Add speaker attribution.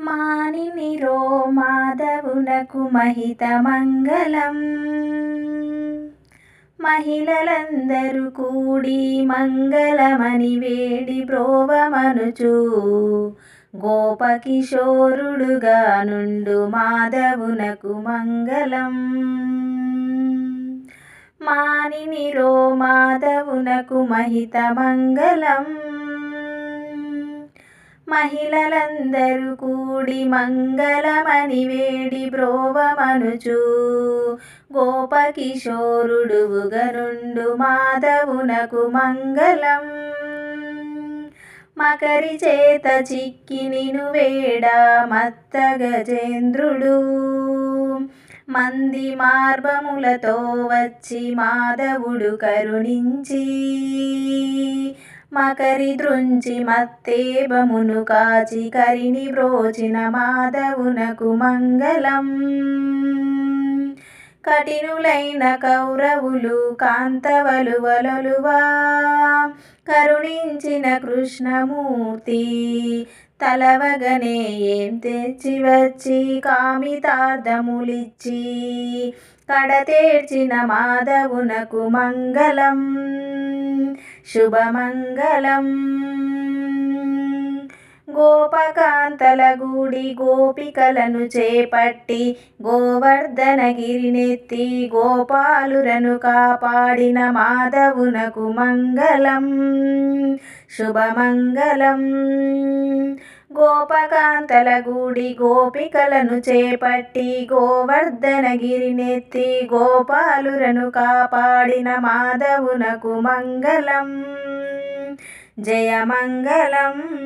Speaker 1: మానినిరో మాధవునకు మహిత మంగళం. మహిళలందరూ కూడి మంగళమని వేడి ప్రోవమనుచు. గోపకిశోరుడుగా నుండు మాధవునకు మంగళం. మానినిరో మాధవునకు మహిత మంగళం. మహిళలందరూ కూడి మంగళమని వేడి బ్రోవమనుచు. గోపకిశోరుడువుగనుండు మాధవునకు మంగళం. మకరి చేత చిక్కి నిను వేడ మత్త గజేంద్రుడు మంది మార్బములతో వచ్చి మాధవుడు కరుణించి. మకరి దృంచి మత్తేబమును కాచి కరిని బ్రోచిన మాధవునకు మంగళం కఠినులైన కౌరవులు కాంతవలువలలువా. కరుణించిన కృష్ణమూర్తి తలవగనే ఏం తెచ్చి వచ్చి కామితార్థములిచ్చి కడతేర్చిన మాధవునకు మంగళం శుభమంగళం. గోపకాంతల గుడి గోపికలను చేపట్టి గోవర్ధనగిరినెత్తి గోపాలురను కాపాడిన మాధవునకు మంగళం శుభమంగళం. గోపకాంతల గుడి గోపికలను చేపట్టి గోవర్ధనగిరినెత్తి గోపాలురను కాపాడిన మాధవునకు మంగళం జయమంగళం.